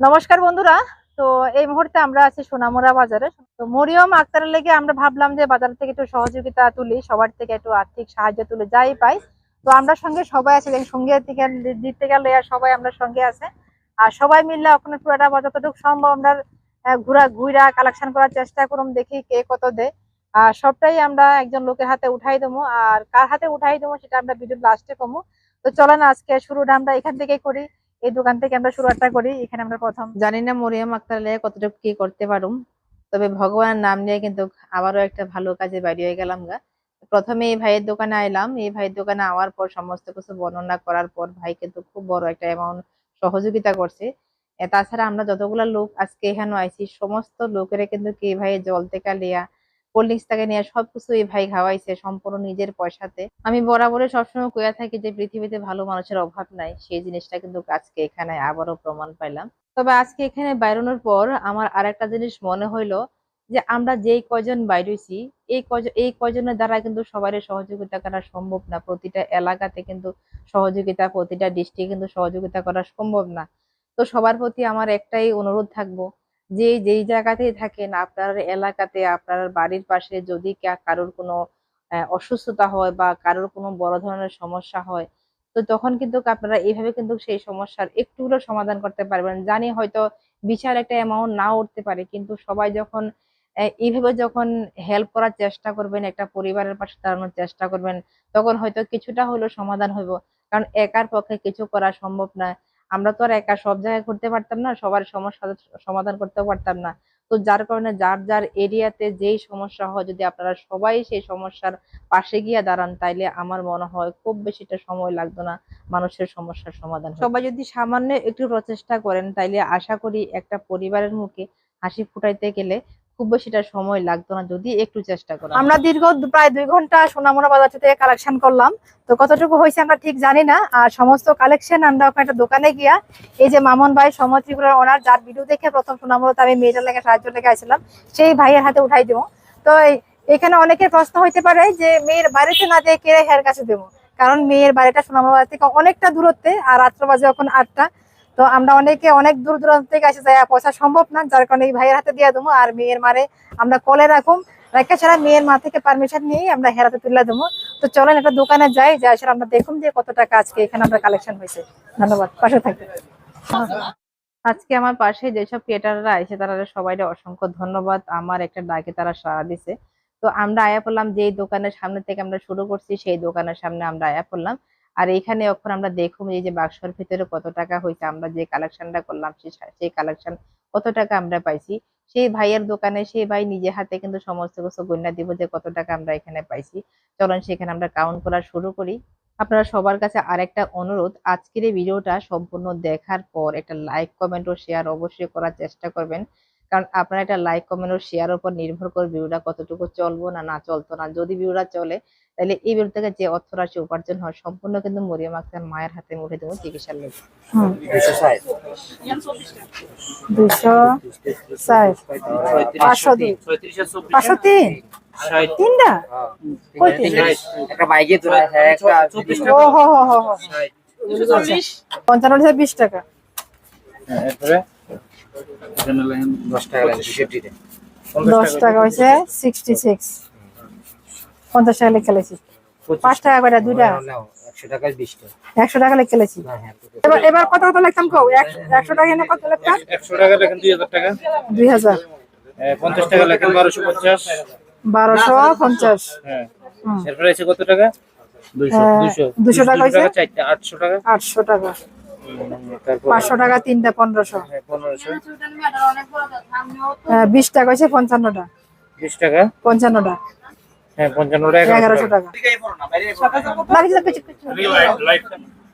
নমস্কার বন্ধুরা। তো এই মুহূর্তে আমরা আছি সোনামুড়া বাজারে। তো মরিয়ম আক্তারের লেগে আমরা ভাবলাম যে বাজার থেকে একটু সহযোগিতা তুলি, সবার থেকে একটু আর্থিক সাহায্য তুলে যাই পাই। তো আমরা সঙ্গে সবাই আছে সঙ্গে থেকে দিতে গেলে আর সবাই আমরা সঙ্গে আছে। আর সবাই মিললে ওখানে পুরোটা যতটুকু সম্ভব আমরা ঘুরা ঘুরা কালেকশন করার চেষ্টা করুম দেখি কে কত দেয়। আর সবটাই আমরা একজন লোকের হাতে উঠাই দেবো। আর কার হাতে উঠাই দেবো সেটা আমরা ভিডিও লাস্টে কমু। তো চলেন, আজকে শুরুটা আমরা এখান থেকেই করি। এই দোকান থেকে আমরা শুরুটা করি, এখানে আমরা প্রথম। জানি না মরিয়াম আক্তার কতটুকু কি করতে পারুম, তবে ভগবানের নাম নিয়ে কিন্তু আবারও একটা ভালো কাজে বাইরে হয়ে গেলাম গা। প্রথমে এই ভাইয়ের দোকানে আইলাম, এই ভাইয়ের দোকানে আওয়ার পর সমস্ত কিছু বর্ণনা করার পর ভাই কিন্তু খুব বড় একটা অ্যামাউন্ট সহযোগিতা করছে। তাছাড়া আমরা যতগুলা লোক আজকে এখানে আইছি, সমস্ত লোকেরা কিন্তু কে ভাইয়ের জল থেকে লিয়া কোল্ড ড্রিঙ্কস নিয়ে সবকিছু এই ভাই খাওয়াইছে সম্পূর্ণ নিজের পয়সাতে। আমি বরাবরই সবসময় কইয়া থাকি যে পৃথিবীতে ভালো মানুষের অভাব নাই, সেই জিনিসটা কিন্তু আজকে এখানে আবারও প্রমাণ পাইলাম। তবে আজকে এখানে বাইরানোর পর আমার আর একটা জিনিস মনে হইল যে আমরা যেই কয়জন বাইরেছি, এই কয়জন এই কজনের দ্বারা কিন্তু সবারই সহযোগিতা করা সম্ভব না। প্রতিটা এলাকাতে কিন্তু সহযোগিতা, প্রতিটা ডিস্ট্রিক্টে কিন্তু সহযোগিতা করা সম্ভব না। তো সবার প্রতি আমার একটাই অনুরোধ থাকব যে, যেই জায়গাতেই থাকেন, আপনার এলাকাতে, আপনার বাড়ির পাশে যদি কারোর কোনো অসুস্থতা হয় বা কারোর কোনো বড় ধরনের সমস্যা হয়, তো তখন কিন্তু আপনারা এইভাবে কিন্তু সেই সমস্যার একটু সমাধান করতে পারবেন। জানি হয়তো বিশাল একটা অ্যামাউন্ট না উঠতে পারে, কিন্তু সবাই যখন এইভাবে যখন হেল্প করার চেষ্টা করবেন, একটা পরিবারের পাশে দাঁড়ানোর চেষ্টা করবেন, তখন হয়তো কিছুটা হলেও সমাধান হইব। কারণ একার পক্ষে কিছু করা সম্ভব না। আমরা তো আর একা, সব জায়গায় ঘুরতে পারতাম না, সবার সমস্যা সমাধান করতেও পারতাম না। তো যার কারণে যার যার এরিয়াতে যেই সমস্যা হয়, যদি আপনারা সবাই সেই সমস্যার পাশে গিয়ে দাঁড়ান, তাইলে আমার মনে হয় খুব বেশিটা সময় লাগতো না মানুষের সমস্যার সমাধান সবাই যদি সামান্য একটু প্রচেষ্টা করেন, তাইলে আশা করি একটা পরিবারের মুখে হাসি ফুটাইতে গেলে খুব বেশিটা সময় লাগতো না, যদি একটু চেষ্টা করেন আমরা দীর্ঘ প্রায় দুই ঘণ্টা সোনামুড়া বাজার থেকে কালেকশন করলাম। তো কতটুকু হয়েছে আমরা ঠিক জানি না। আর সমস্ত কালেকশন আমরা ওখানে একটা দোকানে গিয়া, এই যে মামন ভাই, সময় ওনার যার ভিডিও দেখে প্রথম সোনামুড়াতে আমি মেয়েটার লেগে সাহায্য লেগে আসছিলাম সেই ভাইয়ের হাতে উঠাই দেবো। তো এখানে অনেকের প্রশ্ন হইতে পারে যে, মেয়ের বাড়িতে না দিয়ে কে হের কাছে দেবো? কারণ মেয়ের বাড়িটা সোনামুড়া বাজার থেকে অনেকটা দূরত্বে, আর রাত্র বাজে এখন আটটা। তো আমরা অনেকে অনেক দূর দূরান্ত থেকে আসে যাই পয়সা সম্ভব না, যার কারণে এই ভাইয়ের হাতে দিয়ে দেবো আর মেয়ের মারে আমরা কলে রাখুম। রেখে ছাড়া মেয়ের মা থেকে পারমিশন নিয়ে আমরা হেরাতে তুলে দেবো। তো চলেন একটা দোকানে যাই যাই সেটা আমরা দেখুন যে কত টাকা আজকে এখানে আমরা কালেকশন হয়েছে। ধন্যবাদ, পাশে থাকবে আজকে আমার পাশে যেসব ক্রিয়েটাররা আছে, তারা সবাই অসংখ্য ধন্যবাদ। আমার একটা ডাকে তারা সাড়া দিছে। তো আমরা আয়া পড়লাম যেই দোকানের সামনে থেকে আমরা শুরু করছি, সেই দোকানের সামনে আমরা আয়া পড়লাম। আর এখানে এখন আমরা দেখুন এই যে বাক্সর ভিতরে কত টাকা হয়েছে আমরা যে কালেকশনটা করলাম সেই কালেকশন কত টাকা আমরা পাইছি? সেই ভাইয়ের দোকানে সেই ভাই নিজে হাতে কিন্তু সমস্ত কিছু গণ্যা দিব যে কত টাকা আমরা এখানে পাইছি। চলুন সেখানে আমরা কাউন্ট করা শুরু করি। আপনারা সবার কাছে আরেকটা অনুরোধ, আজকের এই ভিডিওটা সম্পূর্ণ দেখার পর একটা লাইক কমেন্ট ও শেয়ার অবশ্যই করার চেষ্টা করবেন। কারণ আপনারা একটা লাইক কমেন্ট ও শেয়ার উপর নির্ভর করে ভিডিওটা কতটুকু চলবো না না চলতো না। যদি ভিডিওটা চলে তাহলে এই ভিডিও থেকে যে অর্থ রাশি উপার্জন হয় সম্পূর্ণ কিন্তু মরিয়ম আক্তার মায়ের হাতে মুঠে দেবো চিকিৎসার দুশো পাঁচশো পাঁচশো তিন? তিনটা? কই তিন? একটা বাইকে তো হ্যাঁ। পঞ্চান্ন বিশ টাকা। এরপরে? এখানে লেখেন দশ টাকা লাগে দুশোটিতে টাকা হয়েছে সিক্সটি সিক্স পঞ্চাশ টাকা লিখে লেছি পাঁচ টাকা করে দুইটা। একশো টাকায় বিশটা একশো টাকা লিখে লেছি হ্যাঁ এবার এবার কত কত লিখতাম কো এক- একশো টাকা এনে কত লিখতাম? একশো টাকা লেখেন দুই হাজার টাকা। দুই হাজার। এ, পঞ্চাশ টাকা লেখেন বারোশো পঞ্চাশ। বারোশো পঞ্চাশ। হ্যাঁ। এরপরে আছে কত টাকা? দুইশো হ্যাঁ, দুইশো দুশো টাকা হয়েছে? চারটা আটশো টাকা। আটশো টাকা। হুম, তারপর পাঁচশো টাকা তিনটা পনেরোশো। হ্যাঁ, হ্যাঁ, বিশ টাকা হয়েছে পঞ্চান্নটা। বিশ টাকা? পঞ্চান্নটা। হ্যাঁ।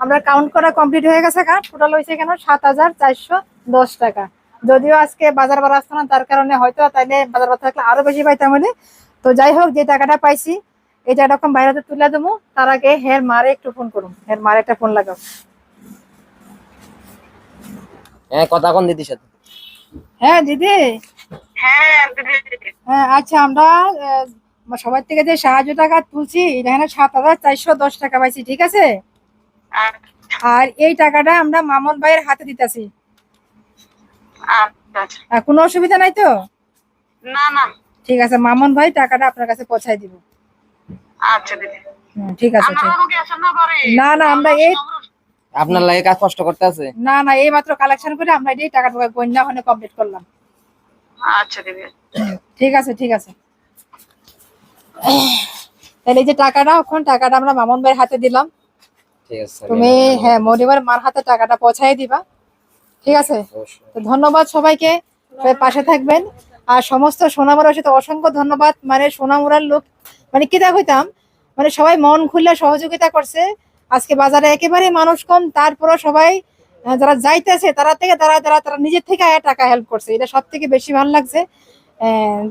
আমরা কাউন্ট করা কমপ্লিট হয়ে গেছে কার টোটাল হয়েছে কেন? সাত হাজার চারশো দশ টাকা। যদিও আজকে বাজার বার আসতো না তার কারণে হয়তো তাইলে বাজার বার থাকলে আরও বেশি পাইতাম মানে তো যাই হোক যে টাকাটা পাইছি এই টাকাটা বাইরে তুলে দেবো। তার আগে হের মারে একটু ফোন করুন। হের মারে একটা ফোন লাগাও। হ্যাঁ কথা কোন দিদির সাথে? হ্যাঁ দিদি? হ্যাঁ আচ্ছা আমরা সবার থেকে যে সাহায্য টাকা তুলছি এখানে সাত হাজার চারশো দশ টাকা পাইছি ঠিক আছে? আর এই টাকাটা আমরা মামন ভাইয়ের হাতে দিতেছি। আচ্ছা আচ্ছা। কোনো অসুবিধা নাই তো? না না। ঠিক আছে মামুন ভাই টাকাটা আপনার কাছে পৌঁছাই দিব। আচ্ছা দিদি। ঠিক আছে ঠিক। কি আসেন না বাড়ি না না আমরা এই আপনার লাগে কাজ কষ্ট করতে আছে? না না এই মাত্র কালেকশন করে আমরা এই টাকা ঢোকা গন্যা ওখানে কমপ্লিট করলাম। আচ্ছা দিদি। ঠিক আছে ঠিক আছে। তাহলে এই যে টাকাটা এখন টাকাটা আমরা মামুন ভাইয়ের হাতে দিলাম। ঠিক আছে তুমি হ্যাঁ মরিবার মার হাতে টাকাটা পৌঁছাই দিবা। ঠিক আছে? তো ধন্যবাদ সবাইকে সবাই পাশে থাকবেন। আর সমস্ত সোনামুড়ার সাথে অসংখ্য ধন্যবাদ। মানে সোনামুড়ার লোক মানে কি দেখ হইতাম মানে সবাই মন খুলে সহযোগিতা করছে। আজকে বাজারে একেবারে মানুষ কম, তারপরও সবাই যারা যাইতেছে, তারা থেকে, তারা তারা তারা নিজের থেকে টাকা হেল্প করছে। এটা সব থেকে বেশি ভালো লাগছে।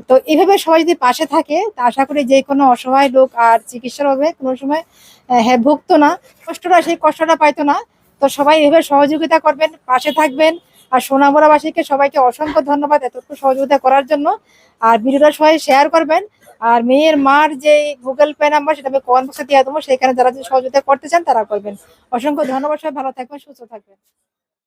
তো এইভাবে সবাই যদি পাশে থাকে, তা আশা করি যে কোনো অসহায় লোক আর চিকিৎসার হবে কোনো সময় হ্যাঁ ভুগতো না, কষ্টটা, সেই কষ্টটা পাইতো না। তো সবাই এভাবে সহযোগিতা করবেন, পাশে থাকবেন। আর সোনামোড়াবাসীকে সবাইকে অসংখ্য ধন্যবাদ এতটুকু সহযোগিতা করার জন্য। আর ভিডিওটা সবাই শেয়ার করবেন। আর মেয়ের মার যে গুগল পে নাম্বার সেটা আমি কমেন্ট বক্সে দিয়ে দেবো। সেখানে যারা যদি সহযোগিতা করতে চান তারা করবেন। অসংখ্য ধন্যবাদ সবাই, ভালো থাকবেন, সুস্থ থাকবেন।